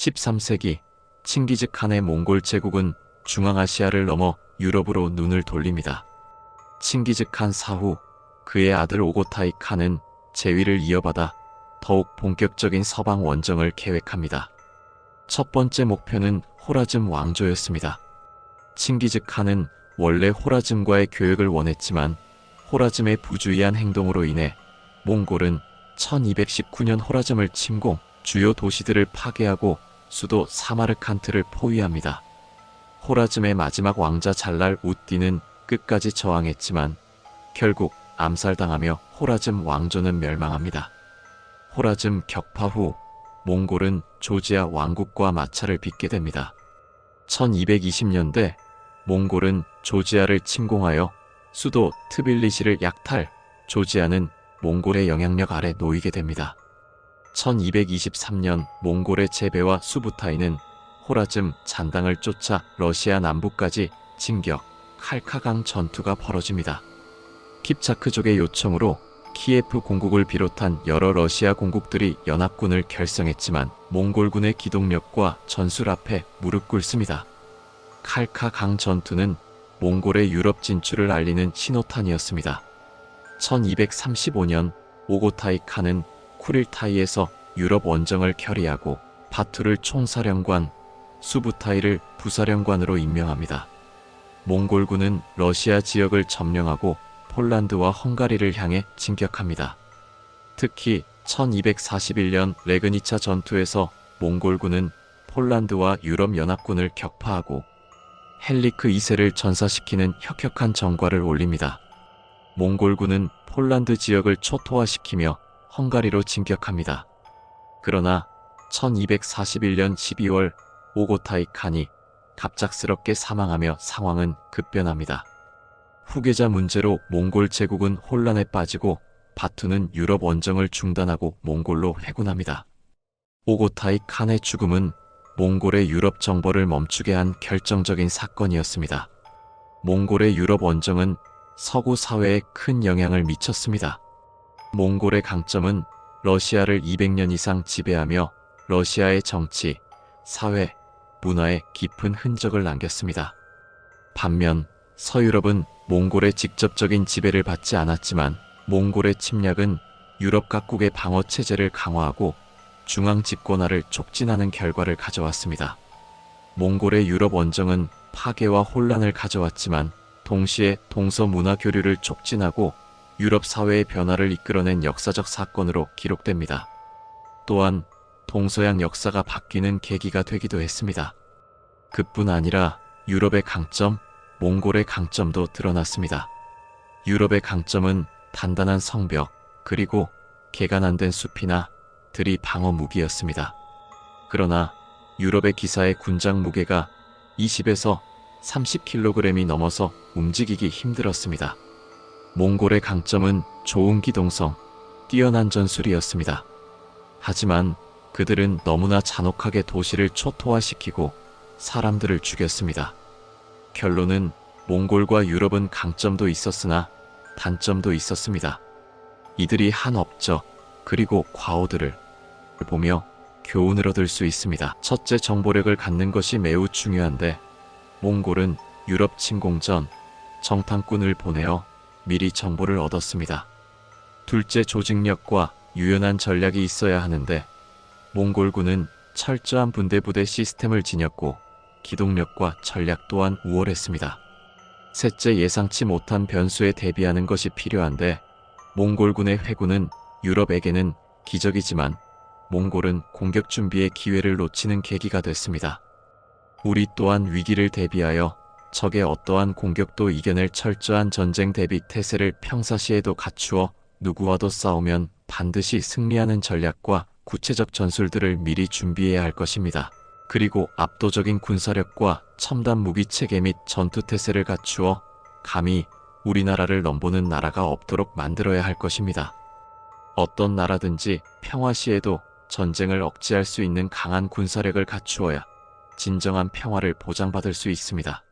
13세기 칭기즈 칸의 몽골 제국은 중앙아시아를 넘어 유럽으로 눈을 돌립니다. 칭기즈 칸 사후 그의 아들 오고타이 칸은 제위를 이어받아 더욱 본격적인 서방 원정을 계획합니다. 첫 번째 목표는 호라즘 왕조였습니다. 칭기즈 칸은 원래 호라즘과의 교역을 원했지만 호라즘의 부주의한 행동으로 인해 몽골은 1219년 호라즘을 침공, 주요 도시들을 파괴하고 수도 사마르칸트를 포위합니다. 호라즘의 마지막 왕자 잘랄 우띠는 끝까지 저항했지만 결국 암살당하며 호라즘 왕조는 멸망합니다. 호라즘 격파 후 몽골은 조지아 왕국과 마찰을 빚게 됩니다. 1220년대 몽골은 조지아를 침공하여 수도 트빌리시를 약탈, 조지아는 몽골의 영향력 아래 놓이게 됩니다. 1223년 몽골의 제베와 수부타이는 호라즘 잔당을 쫓아 러시아 남부까지 진격, 칼카강 전투가 벌어집니다. 킵차크족의 요청으로 키예프 공국을 비롯한 여러 러시아 공국들이 연합군을 결성했지만 몽골군의 기동력과 전술 앞에 무릎 꿇습니다. 칼카 강 전투는 몽골의 유럽 진출을 알리는 신호탄이었습니다. 1235년 오고타이 칸은 쿠릴타이에서 유럽 원정을 결의하고 바투를 총사령관, 수부타이를 부사령관으로 임명합니다. 몽골군은 러시아 지역을 점령하고 폴란드와 헝가리를 향해 진격합니다. 특히 1241년 레그니차 전투에서 몽골군은 폴란드와 유럽 연합군을 격파하고 헬리크 2세를 전사시키는 혁혁한 정과를 올립니다. 몽골군은 폴란드 지역을 초토화시키며 헝가리로 진격합니다. 그러나 1241년 12월 오고타이 칸이 갑작스럽게 사망하며 상황은 급변합니다. 후계자 문제로 몽골 제국은 혼란에 빠지고 바투는 유럽 원정을 중단하고 몽골로 회군합니다. 오고타이 칸의 죽음은 몽골의 유럽 정벌을 멈추게 한 결정적인 사건이었습니다. 몽골의 유럽 원정은 서구 사회에 큰 영향을 미쳤습니다. 몽골의 강점은 러시아를 200년 이상 지배하며 러시아의 정치, 사회, 문화에 깊은 흔적을 남겼습니다. 반면 서유럽은 몽골의 직접적인 지배를 받지 않았지만 몽골의 침략은 유럽 각국의 방어 체제를 강화하고 중앙 집권화를 촉진하는 결과를 가져왔습니다. 몽골의 유럽 원정은 파괴와 혼란을 가져왔지만 동시에 동서 문화 교류를 촉진하고 유럽 사회의 변화를 이끌어낸 역사적 사건으로 기록됩니다. 또한 동서양 역사가 바뀌는 계기가 되기도 했습니다. 그뿐 아니라 유럽의 강점, 몽골의 강점도 드러났습니다. 유럽의 강점은 단단한 성벽, 그리고 개간 안 된 숲이나 들이 방어 무기였습니다. 그러나 유럽의 기사의 군장 무게가 20에서 30kg이 넘어서 움직이기 힘들었습니다. 몽골의 강점은 좋은 기동성, 뛰어난 전술이었습니다. 하지만 그들은 너무나 잔혹하게 도시를 초토화시키고 사람들을 죽였습니다. 결론은 몽골과 유럽은 강점도 있었으나 단점도 있었습니다. 이들이 한 업적 그리고 과오들을 보며 교훈을 얻을 수 있습니다. 첫째 정보력을 갖는 것이 매우 중요한데 몽골은 유럽 침공 전 정탐꾼을 보내어 미리 정보를 얻었습니다. 둘째 조직력과 유연한 전략이 있어야 하는데 몽골군은 철저한 분대부대 시스템을 지녔고 기동력과 전략 또한 우월했습니다. 셋째 예상치 못한 변수에 대비하는 것이 필요한데 몽골군의 회군은 유럽에게는 기적이지만 몽골은 공격 준비의 기회를 놓치는 계기가 됐습니다. 우리 또한 위기를 대비하여 적의 어떠한 공격도 이겨낼 철저한 전쟁 대비 태세를 평사시에도 갖추어 누구와도 싸우면 반드시 승리하는 전략과 구체적 전술들을 미리 준비해야 할 것입니다. 그리고 압도적인 군사력과 첨단 무기 체계 및 전투 태세를 갖추어 감히 우리나라를 넘보는 나라가 없도록 만들어야 할 것입니다. 어떤 나라든지 평화 시에도 전쟁을 억제할 수 있는 강한 군사력을 갖추어야 진정한 평화를 보장받을 수 있습니다.